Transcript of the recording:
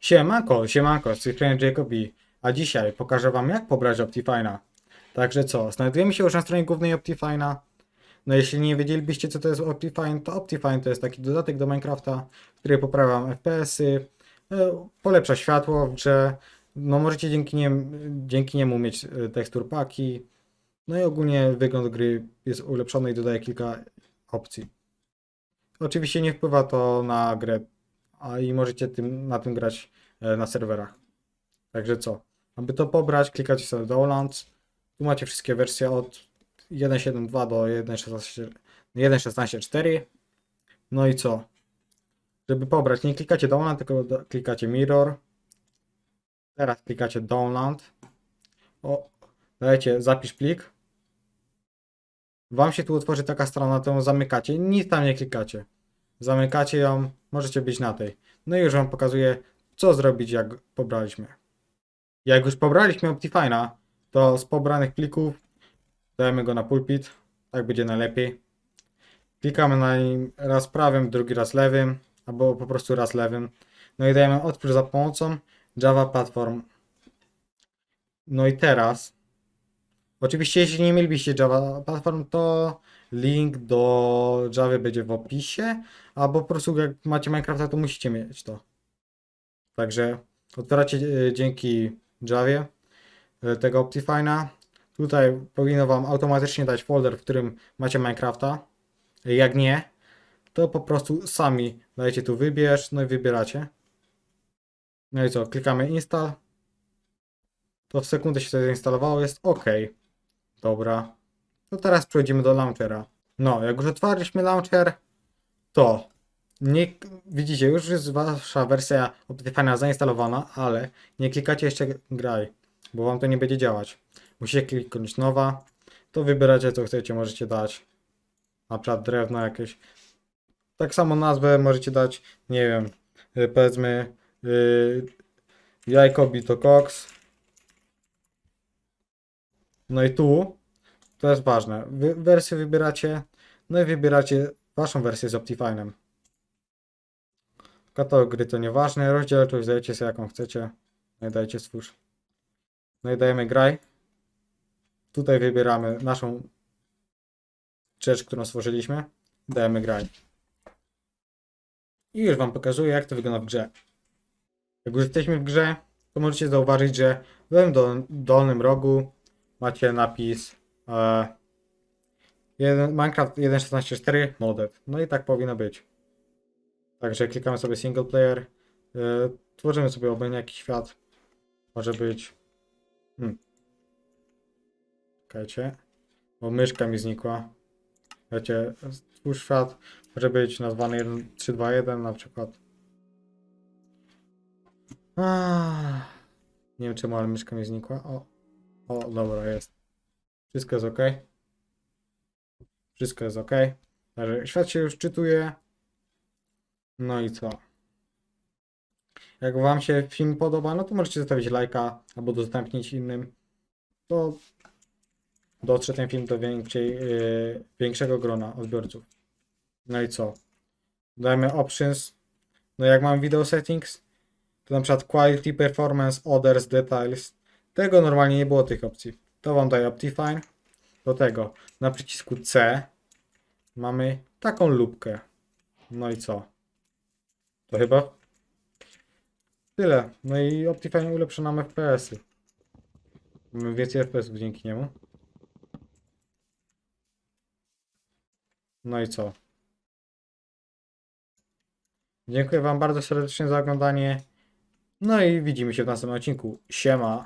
Siemanko, siemanko, z tej strony a dzisiaj pokażę wam jak pobrać Optifine'a. Także co, znajdujemy się już na stronie głównej Optifine'a. No jeśli nie wiedzielibyście co to jest Optifine, to Optifine to jest taki dodatek do Minecrafta, który poprawia FPS-y, e, polepsza światło w grze, no możecie dzięki, nim, dzięki niemu mieć e, tekstur paki, no i ogólnie wygląd gry jest ulepszony i dodaje kilka opcji. Oczywiście nie wpływa to na grę, a i możecie tym, na tym grać e, na serwerach. Także co? Aby to pobrać, klikacie sobie Downloads. Tu macie wszystkie wersje od 1.7.2 do 1.16 1.16.4. No i co? Żeby pobrać, nie klikacie Download, tylko do, klikacie Mirror. Teraz klikacie Download. O, dajecie zapisz plik. Wam się tu otworzy taka strona, to ją zamykacie. Nic tam nie klikacie. Zamykacie ją, możecie być na tej. No i już wam pokazuję, co zrobić, jak pobraliśmy. Jak już pobraliśmy Optifine'a, to z pobranych plików dajemy go na pulpit. Tak będzie najlepiej. Klikamy na nim raz prawym, drugi raz lewym, albo po prostu raz lewym. No i dajemy odpór za pomocą Java Platform. No i teraz, oczywiście jeśli nie mielibyście Java Platform, to link do Java będzie w opisie, albo po prostu jak macie Minecrafta, to musicie mieć to. Także otwieracie e, dzięki Javie e, tego Optifine'a. Tutaj powinno Wam automatycznie dać folder, w którym macie Minecrafta. E, Jak nie, to po prostu sami dajecie tu wybierz, no i wybieracie. No i co, klikamy install. To w sekundę się to zainstalowało, jest OK. Dobra. To teraz przechodzimy do launchera. No, jak już otwarliśmy launcher, to nie, widzicie, już jest wasza wersja Optifine'a zainstalowana, ale nie klikacie jeszcze graj, bo wam to nie będzie działać. Musicie kliknąć nowa, to wybieracie co chcecie, możecie dać na przykład drewno jakieś. Tak samo nazwę możecie dać, nie wiem, y, powiedzmy yy, jajko bito cox. No i tu, to jest ważne, Wy, wersję wybieracie, no i wybieracie waszą wersję z Optifine'em. Katalog gry to nieważne, rozdzielczość dajecie sobie jaką chcecie. No i dajcie stwórz. No i dajemy graj. Tutaj wybieramy naszą rzecz, którą stworzyliśmy. Dajemy graj. I już wam pokazuję jak to wygląda w grze. Jak już jesteśmy w grze, to możecie zauważyć, że w dolnym rogu macie napis e, jeden- Minecraft 1.16.4 modded. No i tak powinno być. Także klikamy sobie single player. Yy, tworzymy sobie obojętnie jakiś świat. Może być. Hmm. Czekajcie. Bo myszka mi znikła. Wiecie, stwórz świat. Może być nazwany 1, 3, 2, 1 na przykład. Ah. Nie wiem czemu, ale myszka mi znikła. O, o, dobra, jest. Wszystko jest ok. Wszystko jest ok. Także świat się już czytuje. No i co? Jak Wam się film podoba, no to możecie zostawić lajka albo udostępnić innym. To dotrze ten film do większej, yy, większego grona odbiorców. No i co? Dajmy options. No jak mam video settings, to na przykład quality, performance, others, details. Tego normalnie nie było tych opcji. To Wam daje Optifine. Do tego na przycisku C mamy taką lubkę. No i co? To chyba tyle. No i Optifine ulepsza nam FPS-y. Mamy więcej FPS-ów dzięki niemu. No i co? Dziękuję Wam bardzo serdecznie za oglądanie. No i widzimy się w następnym odcinku. Siema.